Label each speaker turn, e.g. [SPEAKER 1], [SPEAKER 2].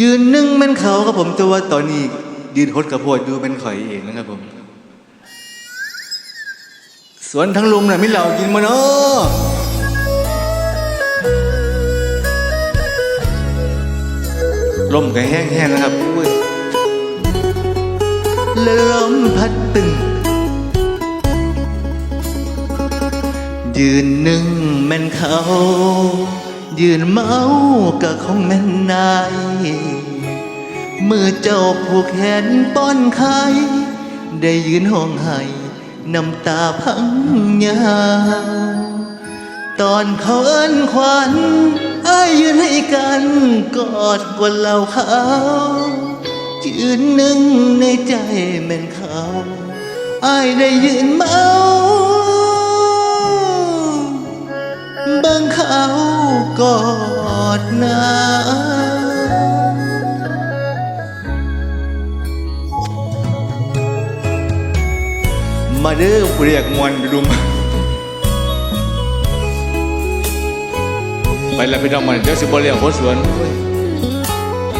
[SPEAKER 1] ยืนนึ่งแมันเขาครับผมแต่ว่าตอนนี้ยืนคดกระโพดอยู่เป็นข่อยเองนะครับผม สวนทั้งลุมน่ะมิเหล่ากินมาเนาะลมก็แห้งๆนะครับอุ้ยและลมพัดตึง ยืนนึ่งแม่นเขา ยืนเมาก็คงแม่นนาย เมื่อเจ้าผูกแขนป้อนไข่ได้ยืนห้องไห้น้ำตาพังยาวตอนเขาเอิ้นขวัญอ้ายยืนให้กันกอดกว่าเหล่าเขายืนหนึ่งในใจแม่นเขาอ้ายได้ยืนเมาบิ่งเขากอดนา มาเด้อผู้เรียกมวนไปรุมไปแล้วพี่น้องมันเดี๋ยวสิบ่เรียกโคสวน